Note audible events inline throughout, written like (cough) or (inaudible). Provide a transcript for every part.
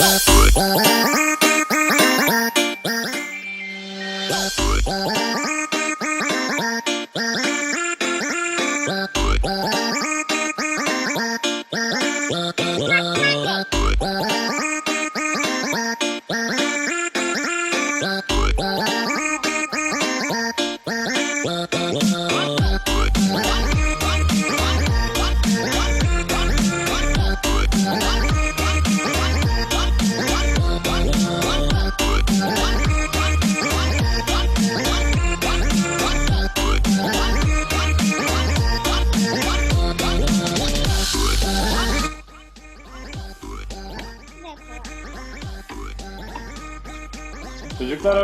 哎。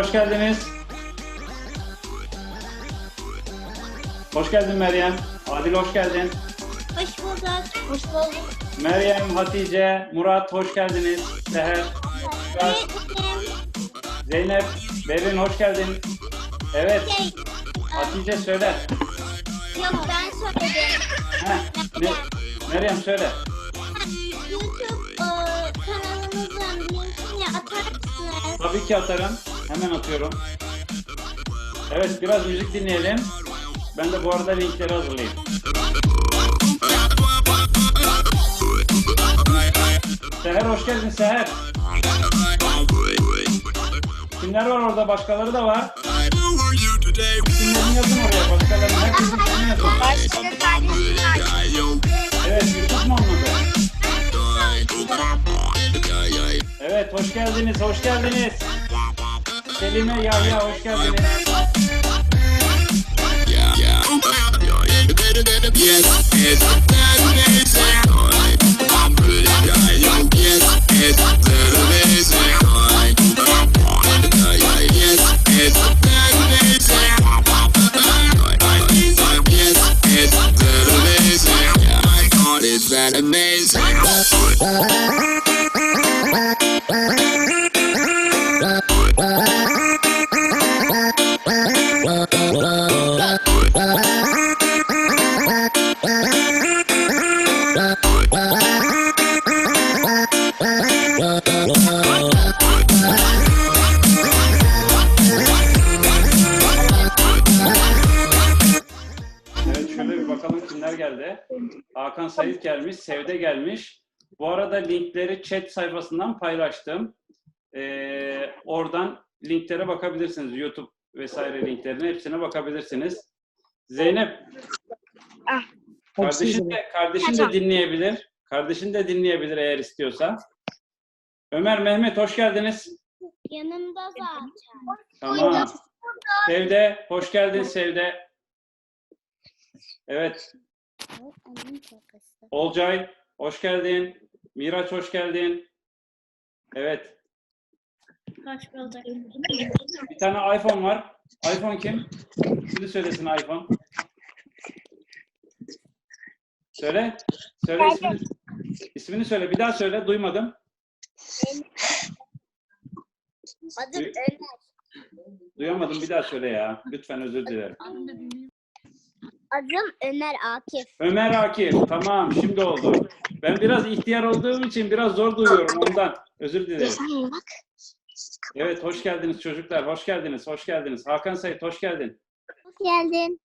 Hoş geldiniz. Hoş geldin Meryem. Adil hoş geldin. Hoş bulduk. Hoş bulduk. Meryem, Hatice, Murat hoş geldiniz. Seher, Murat, Zeynep, Berin hoş geldin. Evet, Şey, Hatice söyle. yok ben söyledim. Heh, ne? Meryem söyle. YouTube e, kanalımızın linkini atar mısınız? Tabii ki atarım. Hemen atıyorum. Evet, biraz müzik dinleyelim. Ben de bu arada linkleri hazırlayayım. Seher hoş geldin Seher. Kimler var orada? Başkaları da var. İsimlerini yazın oraya. Başkalarını herkesin ismini yazın. Evet, YouTube mu onun adı? Evet, hoş geldiniz, hoş geldiniz. Selime, Yahya, hoş geldiniz. Amazing. Linkleri chat sayfasından paylaştım. Ee, oradan linklere bakabilirsiniz. YouTube vesaire linklerine hepsine bakabilirsiniz. Zeynep, kardeşin de, kardeşin de dinleyebilir. Kardeşin de dinleyebilir eğer istiyorsa. Ömer, Mehmet hoş geldiniz. yanımda zaten. Tamam. Sevde, hoş geldin Sevde. Evet, Olcay, hoş geldin. Miraç, hoş geldin. Evet, Hoş bulduk. bir tane iPhone var. iPhone kim? Şimdi söylesin iPhone. Söyle. Söyle ismini. İsmini söyle. Bir daha söyle. Duymadım. Adım Duy- Ömer. Duyamadım. Bir daha söyle ya. Lütfen özür dilerim. Adım Ömer Akif. Ömer Akif. Tamam. Şimdi oldu. Ben biraz ihtiyar olduğum için biraz zor duyuyorum ondan. Özür dilerim. Evet. Hoş geldiniz çocuklar. Hoş geldiniz. Hoş geldiniz. Hakan Sayit hoş geldin. Hoş geldin.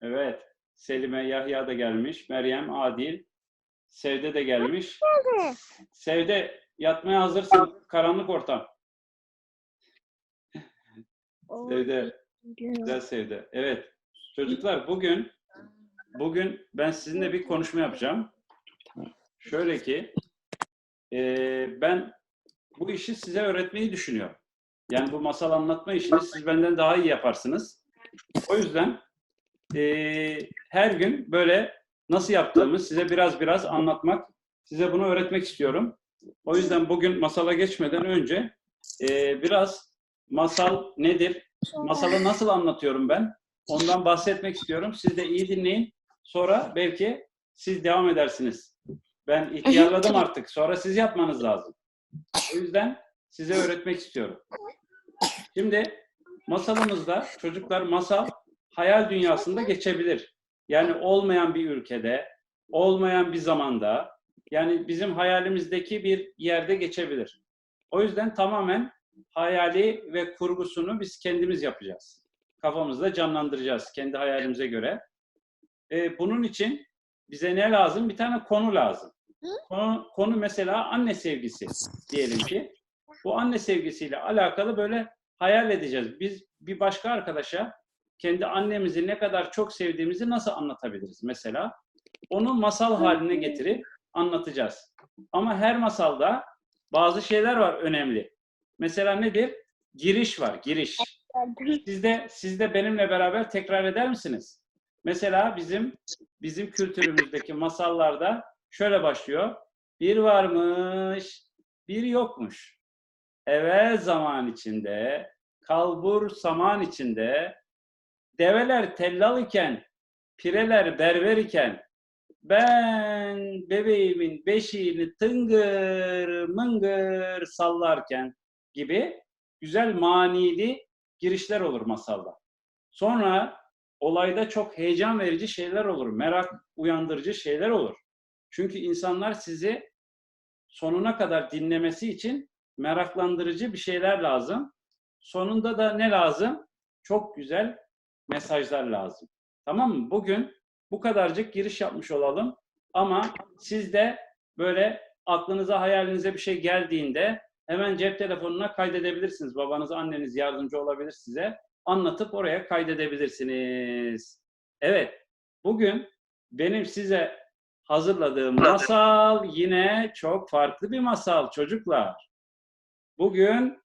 Evet. Selime Yahya da gelmiş. Meryem Adil. Sevde de gelmiş. Sevde yatmaya hazırsın. Karanlık ortam. Sevde. Güzel Sevde. Evet. Çocuklar bugün bugün ben sizinle bir konuşma yapacağım. Şöyle ki eee, ben bu işi size öğretmeyi düşünüyorum. Yani bu masal anlatma işini siz benden daha iyi yaparsınız. O yüzden eee, her gün böyle nasıl yaptığımı size biraz biraz anlatmak, size bunu öğretmek istiyorum. O yüzden bugün masala geçmeden önce eee, biraz masal nedir, masalı nasıl anlatıyorum ben, ondan bahsetmek istiyorum. Siz de iyi dinleyin. Sonra belki siz devam edersiniz. Ben ihtiyarladım artık. Sonra siz yapmanız lazım. O yüzden size öğretmek istiyorum. Şimdi masalımızda çocuklar masal hayal dünyasında geçebilir. Yani olmayan bir ülkede, olmayan bir zamanda, yani bizim hayalimizdeki bir yerde geçebilir. O yüzden tamamen hayali ve kurgusunu biz kendimiz yapacağız. Kafamızda canlandıracağız kendi hayalimize göre. Ee, bunun için bize ne lazım? Bir tane konu lazım. Konu, konu mesela anne sevgisi diyelim ki. Bu anne sevgisiyle alakalı böyle hayal edeceğiz. Biz bir başka arkadaşa kendi annemizi ne kadar çok sevdiğimizi nasıl anlatabiliriz mesela? Onu masal haline getirip anlatacağız. Ama her masalda bazı şeyler var önemli. Mesela nedir? Giriş var, giriş. Siz de, siz de benimle beraber tekrar eder misiniz? Mesela bizim bizim kültürümüzdeki masallarda şöyle başlıyor. Bir varmış, bir yokmuş. Evvel zaman içinde, kalbur saman içinde, develer tellal iken, pireler berber iken, ben bebeğimin beşiğini tıngır mıngır sallarken gibi güzel manili girişler olur masalda. Sonra olayda çok heyecan verici şeyler olur, merak uyandırıcı şeyler olur. Çünkü insanlar sizi sonuna kadar dinlemesi için meraklandırıcı bir şeyler lazım. Sonunda da ne lazım? Çok güzel mesajlar lazım. Tamam mı? Bugün bu kadarcık giriş yapmış olalım. Ama siz de böyle aklınıza, hayalinize bir şey geldiğinde hemen cep telefonuna kaydedebilirsiniz. Babanız, anneniz yardımcı olabilir size. Anlatıp oraya kaydedebilirsiniz. Evet, bugün benim size hazırladığım masal yine çok farklı bir masal çocuklar. Bugün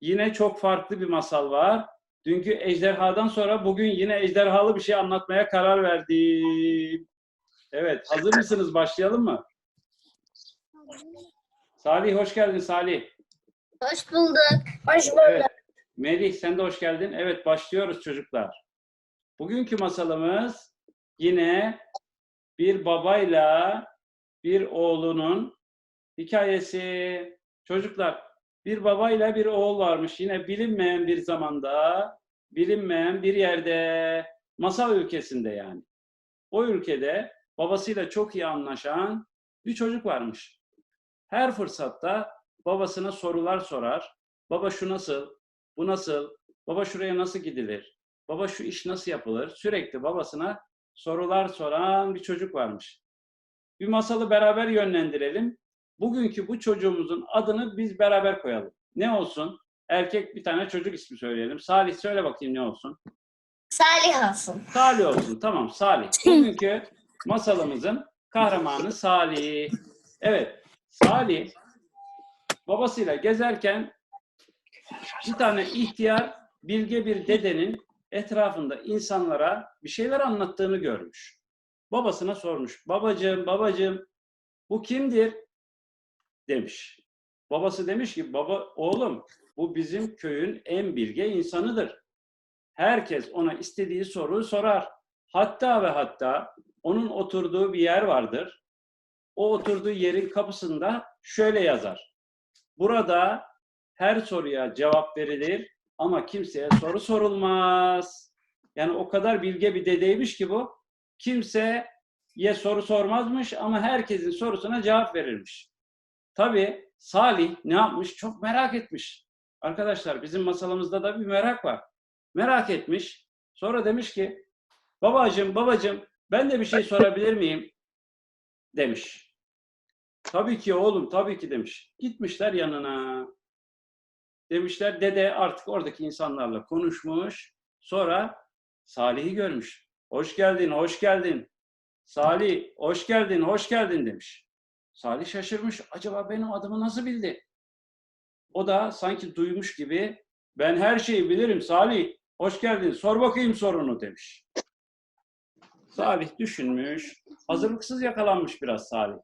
yine çok farklı bir masal var. Dünkü ejderhadan sonra bugün yine ejderhalı bir şey anlatmaya karar verdim. Evet, hazır mısınız? Başlayalım mı? Salih hoş geldin Salih. Hoş bulduk. Hoş Evet. Melih sen de hoş geldin. Evet başlıyoruz çocuklar. Bugünkü masalımız yine bir babayla bir oğlunun hikayesi. Çocuklar bir babayla bir oğul varmış yine bilinmeyen bir zamanda, bilinmeyen bir yerde, masal ülkesinde yani. O ülkede babasıyla çok iyi anlaşan bir çocuk varmış. Her fırsatta babasına sorular sorar. Baba şu nasıl? Bu nasıl? Baba şuraya nasıl gidilir? Baba şu iş nasıl yapılır? Sürekli babasına sorular soran bir çocuk varmış. Bir masalı beraber yönlendirelim. Bugünkü bu çocuğumuzun adını biz beraber koyalım. Ne olsun? Erkek bir tane çocuk ismi söyleyelim. Salih söyle bakayım ne olsun? Salih olsun. Salih olsun. Tamam Salih. (laughs) Bugünkü masalımızın kahramanı Salih. Evet. Salih babasıyla gezerken bir tane ihtiyar bilge bir dedenin etrafında insanlara bir şeyler anlattığını görmüş. Babasına sormuş. Babacığım, babacığım bu kimdir? Demiş. Babası demiş ki baba oğlum bu bizim köyün en bilge insanıdır. Herkes ona istediği soruyu sorar. Hatta ve hatta onun oturduğu bir yer vardır. O oturduğu yerin kapısında şöyle yazar. Burada her soruya cevap verilir ama kimseye soru sorulmaz. Yani o kadar bilge bir dedeymiş ki bu. Kimseye soru sormazmış ama herkesin sorusuna cevap verirmiş. Tabii Salih ne yapmış? Çok merak etmiş. Arkadaşlar bizim masalımızda da bir merak var. Merak etmiş. Sonra demiş ki babacığım babacığım ben de bir şey sorabilir miyim? Demiş. Tabii ki oğlum tabii ki demiş. Gitmişler yanına. Demişler dede artık oradaki insanlarla konuşmuş. Sonra Salih'i görmüş. Hoş geldin, hoş geldin. Salih, hoş geldin, hoş geldin demiş. Salih şaşırmış. Acaba benim adımı nasıl bildi? O da sanki duymuş gibi ben her şeyi bilirim Salih. Hoş geldin. Sor bakayım sorunu demiş. Salih düşünmüş. Hazırlıksız yakalanmış biraz Salih.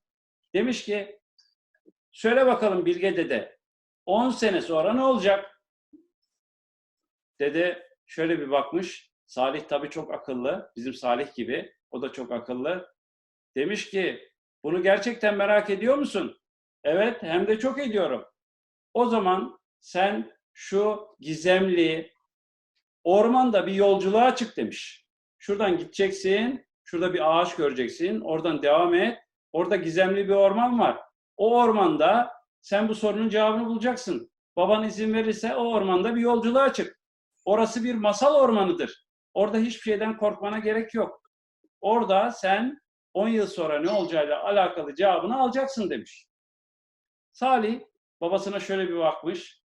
Demiş ki söyle bakalım Bilge dede 10 sene sonra ne olacak? Dede şöyle bir bakmış. Salih tabii çok akıllı. Bizim Salih gibi. O da çok akıllı. Demiş ki bunu gerçekten merak ediyor musun? Evet hem de çok ediyorum. O zaman sen şu gizemli ormanda bir yolculuğa çık demiş. Şuradan gideceksin. Şurada bir ağaç göreceksin. Oradan devam et. Orada gizemli bir orman var. O ormanda Sen bu sorunun cevabını bulacaksın. Baban izin verirse o ormanda bir yolculuğa çık. Orası bir masal ormanıdır. Orada hiçbir şeyden korkmana gerek yok. Orada sen 10 yıl sonra ne olacağıyla alakalı cevabını alacaksın demiş. Salih babasına şöyle bir bakmış.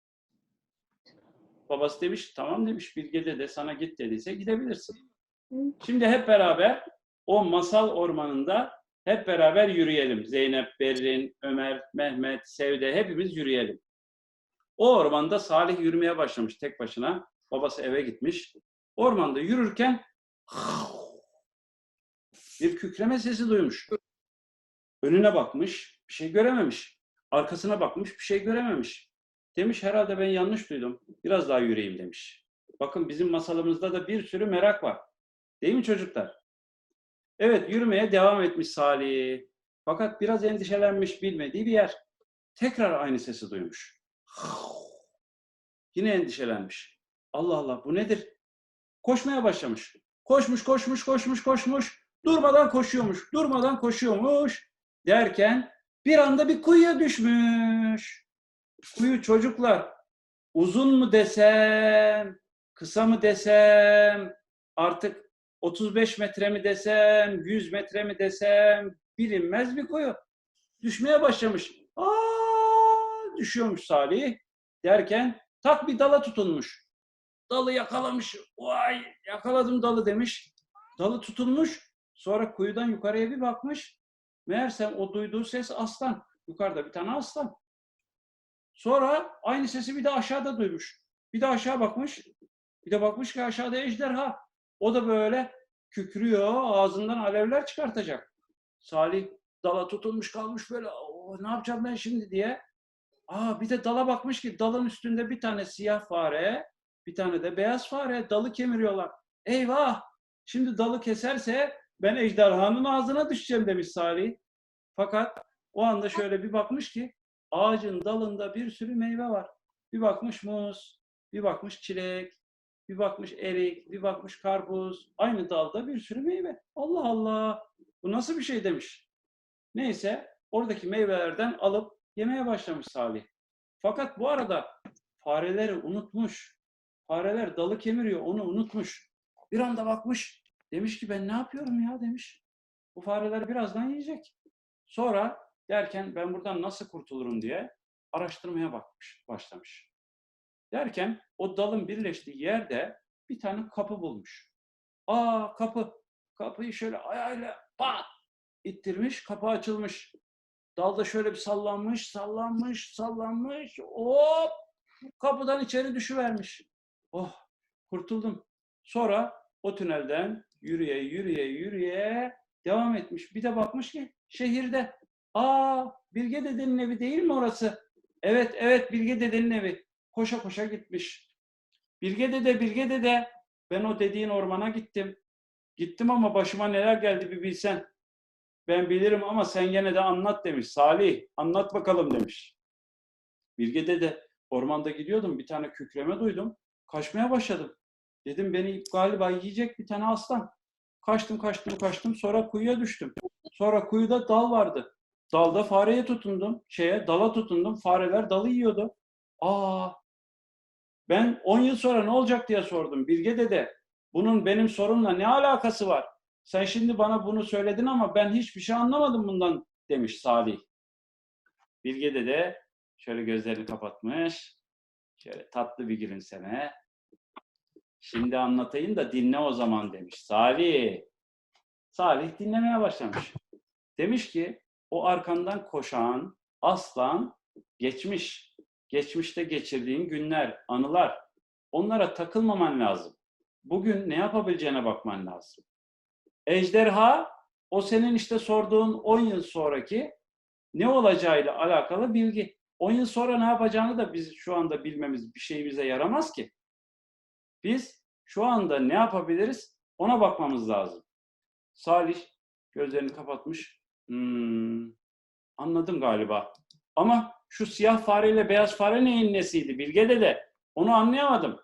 Babası demiş tamam demiş Bilge dede sana git dediyse gidebilirsin. Şimdi hep beraber o masal ormanında hep beraber yürüyelim. Zeynep, Berrin, Ömer, Mehmet, Sevde hepimiz yürüyelim. O ormanda Salih yürümeye başlamış tek başına. Babası eve gitmiş. Ormanda yürürken bir kükreme sesi duymuş. Önüne bakmış, bir şey görememiş. Arkasına bakmış, bir şey görememiş. Demiş herhalde ben yanlış duydum. Biraz daha yürüyeyim demiş. Bakın bizim masalımızda da bir sürü merak var. Değil mi çocuklar? Evet yürümeye devam etmiş Salih. Fakat biraz endişelenmiş bilmediği bir yer. Tekrar aynı sesi duymuş. (sighs) Yine endişelenmiş. Allah Allah bu nedir? Koşmaya başlamış. Koşmuş, koşmuş, koşmuş, koşmuş. Durmadan koşuyormuş, durmadan koşuyormuş. Derken bir anda bir kuyuya düşmüş. Kuyu çocuklar uzun mu desem, kısa mı desem, artık 35 metre mi desem, 100 metre mi desem bilinmez bir kuyu. Düşmeye başlamış. Aa, düşüyormuş Salih. Derken tak bir dala tutunmuş. Dalı yakalamış. Vay yakaladım dalı demiş. Dalı tutulmuş. Sonra kuyudan yukarıya bir bakmış. Meğersem o duyduğu ses aslan. Yukarıda bir tane aslan. Sonra aynı sesi bir de aşağıda duymuş. Bir de aşağı bakmış. Bir de bakmış ki aşağıda ejderha. O da böyle kükrüyor, ağzından alevler çıkartacak. Salih dala tutulmuş kalmış böyle, "Oo, ne yapacağım ben şimdi diye. Aa bir de dala bakmış ki dalın üstünde bir tane siyah fare, bir tane de beyaz fare dalı kemiriyorlar. Eyvah! Şimdi dalı keserse ben ejderhanın ağzına düşeceğim demiş Salih. Fakat o anda şöyle bir bakmış ki ağacın dalında bir sürü meyve var. Bir bakmış muz, bir bakmış çilek, bir bakmış erik, bir bakmış karpuz. Aynı dalda bir sürü meyve. Allah Allah! Bu nasıl bir şey demiş. Neyse oradaki meyvelerden alıp yemeye başlamış Salih. Fakat bu arada fareleri unutmuş. Fareler dalı kemiriyor, onu unutmuş. Bir anda bakmış. Demiş ki ben ne yapıyorum ya demiş. Bu fareler birazdan yiyecek. Sonra derken ben buradan nasıl kurtulurum diye araştırmaya bakmış, başlamış. Derken o dalın birleştiği yerde bir tane kapı bulmuş. Aa kapı. Kapıyı şöyle ayağıyla pat ittirmiş, kapı açılmış. Dalda şöyle bir sallanmış, sallanmış, sallanmış. Hop! Kapıdan içeri düşüvermiş. Oh! Kurtuldum. Sonra o tünelden yürüye yürüye yürüye devam etmiş. Bir de bakmış ki şehirde. Aa Bilge dedenin evi değil mi orası? Evet evet Bilge dedenin evi. Koşa koşa gitmiş. Bilge dede Bilge dede ben o dediğin ormana gittim. Gittim ama başıma neler geldi bir bilsen. Ben bilirim ama sen gene de anlat demiş. Salih anlat bakalım demiş. Bilge dede ormanda gidiyordum bir tane kükreme duydum. Kaçmaya başladım. Dedim beni galiba yiyecek bir tane aslan. Kaçtım kaçtım kaçtım sonra kuyuya düştüm. Sonra kuyuda dal vardı. Dalda fareye tutundum. Şeye dala tutundum. Fareler dalı yiyordu. Aa ben 10 yıl sonra ne olacak diye sordum. Bilge dede bunun benim sorumla ne alakası var? Sen şimdi bana bunu söyledin ama ben hiçbir şey anlamadım bundan demiş Salih. Bilge dede şöyle gözlerini kapatmış. Şöyle tatlı bir gülümseme. Şimdi anlatayım da dinle o zaman demiş. Salih. Salih dinlemeye başlamış. Demiş ki o arkandan koşan aslan geçmiş. Geçmişte geçirdiğin günler, anılar. Onlara takılmaman lazım. Bugün ne yapabileceğine bakman lazım. Ejderha o senin işte sorduğun 10 yıl sonraki ne olacağıyla alakalı bilgi. 10 yıl sonra ne yapacağını da biz şu anda bilmemiz bir şeyimize yaramaz ki. Biz şu anda ne yapabiliriz ona bakmamız lazım. Salih gözlerini kapatmış. Hmm, anladım galiba. Ama şu siyah fareyle beyaz fare neyin nesiydi Bilge dede? Onu anlayamadım.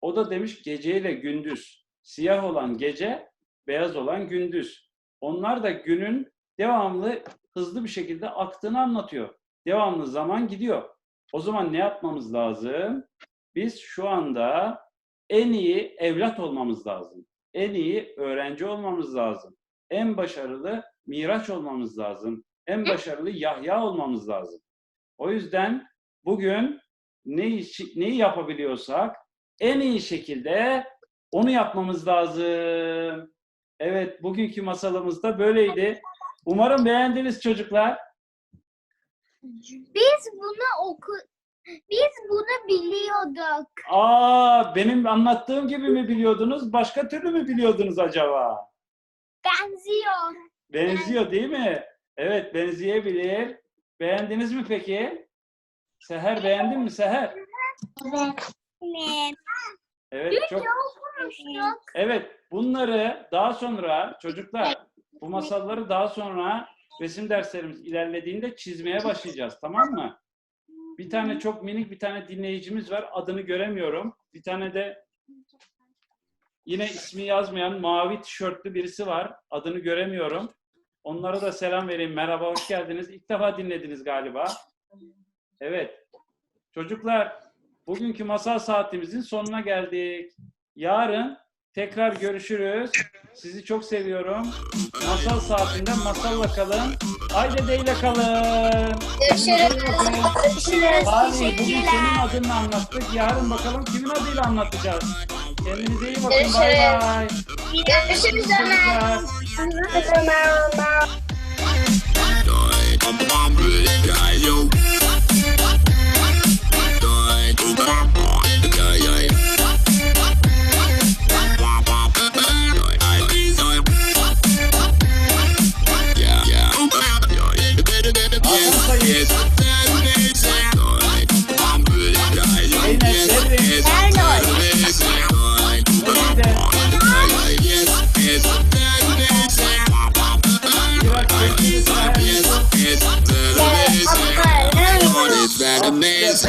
O da demiş geceyle gündüz. Siyah olan gece, beyaz olan gündüz. Onlar da günün devamlı hızlı bir şekilde aktığını anlatıyor. devamlı zaman gidiyor. O zaman ne yapmamız lazım? Biz şu anda en iyi evlat olmamız lazım. En iyi öğrenci olmamız lazım. En başarılı Miraç olmamız lazım. En başarılı Yahya olmamız lazım. O yüzden bugün ne işi- neyi yapabiliyorsak en iyi şekilde onu yapmamız lazım. Evet, bugünkü masalımız da böyleydi. Umarım beğendiniz çocuklar. Biz bunu oku biz bunu biliyorduk. Aa, benim anlattığım gibi mi biliyordunuz? Başka türlü mü biliyordunuz acaba? Benziyor. Benziyor değil mi? Evet, benzeyebilir. Beğendiniz mi peki? Seher beğendin mi Seher? Evet. Evet, çok. Evet, bunları daha sonra çocuklar, bu masalları daha sonra resim derslerimiz ilerlediğinde çizmeye başlayacağız, tamam mı? Bir tane çok minik bir tane dinleyicimiz var, adını göremiyorum. Bir tane de yine ismi yazmayan mavi tişörtlü birisi var, adını göremiyorum. Onlara da selam vereyim, merhaba, hoş geldiniz. İlk defa dinlediniz galiba. Evet, çocuklar, bugünkü masal saatimizin sonuna geldik. Yarın tekrar görüşürüz. Sizi çok seviyorum. Masal saatinde masalla kalın. Ailedeyle kalın. Görüşürüz. Görüşürüz. Salih bugün senin adını anlattık. Yarın bakalım kimin adıyla anlatacağız. Kendinize iyi bakın. Bay bay. Görüşürüz Ömer. Çocuklar. I'm Liz.